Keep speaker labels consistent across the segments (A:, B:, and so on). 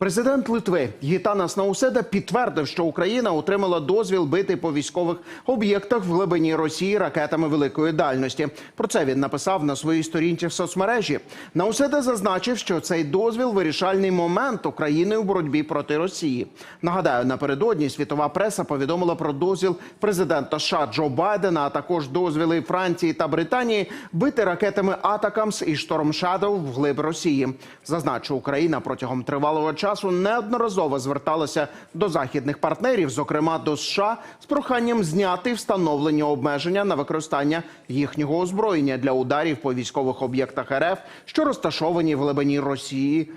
A: Президент Литви Гітанас Науседа підтвердив, що Україна отримала дозвіл бити по військових об'єктах в глибині Росії ракетами великої дальності. Про це він написав на своїй сторінці в соцмережі. Науседа зазначив, що цей дозвіл вирішальний момент України у боротьбі проти Росії. Нагадаю, напередодні світова преса повідомила про дозвіл президента США Джо Байдена, а також дозвіли Франції та Британії бити ракетами Атакамс і Шторм Шадоу в глиб Росії. Зазначу, Україна протягом тривалого часу неодноразово зверталася до західних партнерів, зокрема до США, з проханням зняти встановлені обмеження на використання їхнього озброєння для ударів по військових об'єктах РФ, що розташовані в глибині Росії.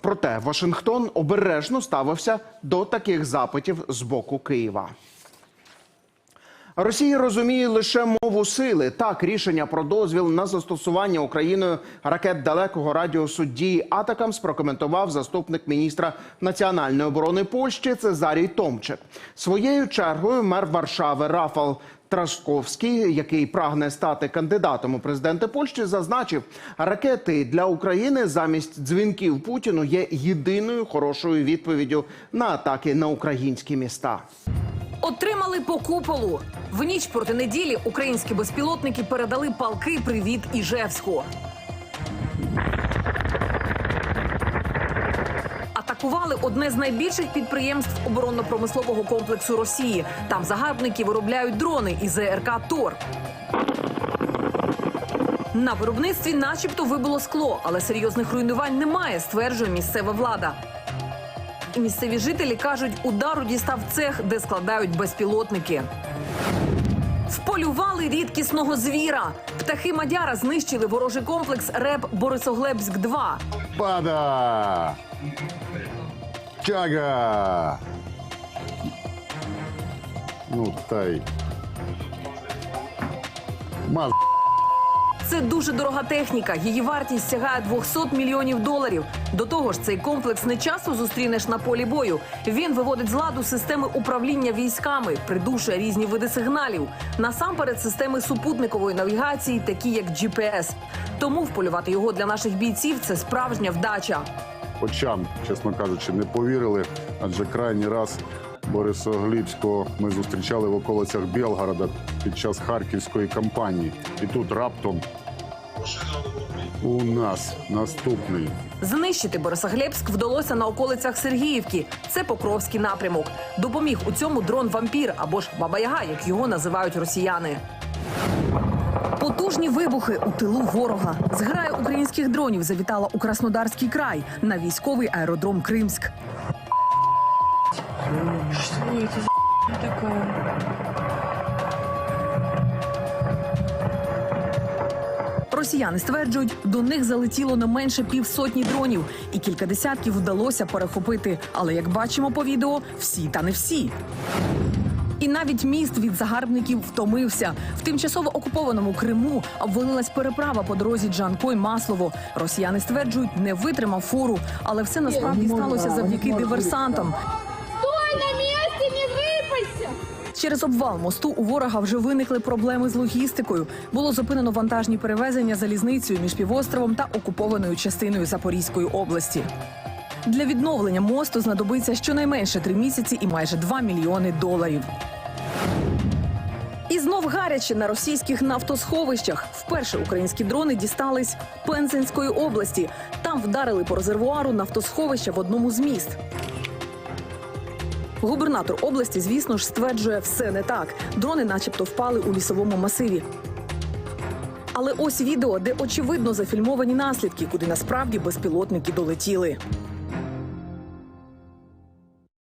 A: Проте Вашингтон обережно ставився до таких запитів з боку Києва. Росія розуміє лише мову сили. Так, рішення про дозвіл на застосування Україною ракет далекого радіусу дії Атакамс прокоментував заступник міністра національної оборони Польщі Цезарій Томчик. Своєю чергою мер Варшави Рафал Трашковський, який прагне стати кандидатом у президенти Польщі, зазначив, ракети для України замість дзвінків Путіну є єдиною хорошою відповіддю на атаки на українські міста.
B: Отримали по куполу. В ніч проти неділі українські безпілотники передали палки привіт Іжевську. Атакували одне з найбільших підприємств оборонно-промислового комплексу Росії. Там загарбники виробляють дрони із ЗРК Тор. На виробництві, начебто, вибило скло, але серйозних руйнувань немає, стверджує місцева влада. І місцеві жителі кажуть, удару дістав цех, де складають безпілотники. Вполювали рідкісного звіра. Птахи Мадяра знищили ворожий комплекс РЕБ Борисоглебськ 2
C: Пада! Чага! Ну, та й. Маз...
B: Це дуже дорога техніка. Її вартість сягає 200 мільйонів доларів. До того ж, цей комплекс не часто зустрінеш на полі бою. Він виводить з ладу системи управління військами, придушує різні види сигналів. Насамперед, системи супутникової навігації, такі як GPS. Тому вполювати його для наших бійців це справжня вдача.
C: Очам, чесно кажучи, не повірили, адже крайній раз Борисоглібського ми зустрічали в околицях Білгорода під час харківської кампанії. І тут раптом у нас наступний.
B: Знищити Борисоглебськ вдалося на околицях Сергіївки. Це Покровський напрямок. Допоміг у цьому дрон вампір або ж Баба-Яга, як його називають росіяни. Потужні вибухи у тилу ворога. Зграя українських дронів завітала у Краснодарський край на військовий аеродром Кримськ.
D: Что это за такая?
B: Росіяни стверджують, до них залетіло не менше півсотні дронів, і кілька десятків вдалося перехопити. Але як бачимо по відео, всі та не всі. І навіть міст від загарбників втомився. В тимчасово окупованому Криму обвалилась переправа по дорозі Джанкой Маслово. Росіяни стверджують, не витримав фуру, але все насправді сталося завдяки диверсантам.
D: Стой на месте, не выпайся!
B: Через обвал мосту у ворога вже виникли проблеми з логістикою. Було зупинено вантажні перевезення залізницею між півостровом та окупованою частиною Запорізької області. Для відновлення мосту знадобиться щонайменше три місяці і майже 2 мільйони доларів. І знов гаряче на російських нафтосховищах. Вперше українські дрони дістались Пензенської області. Там вдарили по резервуару нафтосховища в одному з міст. Губернатор області, звісно ж, стверджує, все не так. Дрони, начебто, впали у лісовому масиві. Але ось відео, де очевидно зафільмовані наслідки, куди насправді безпілотники долетіли.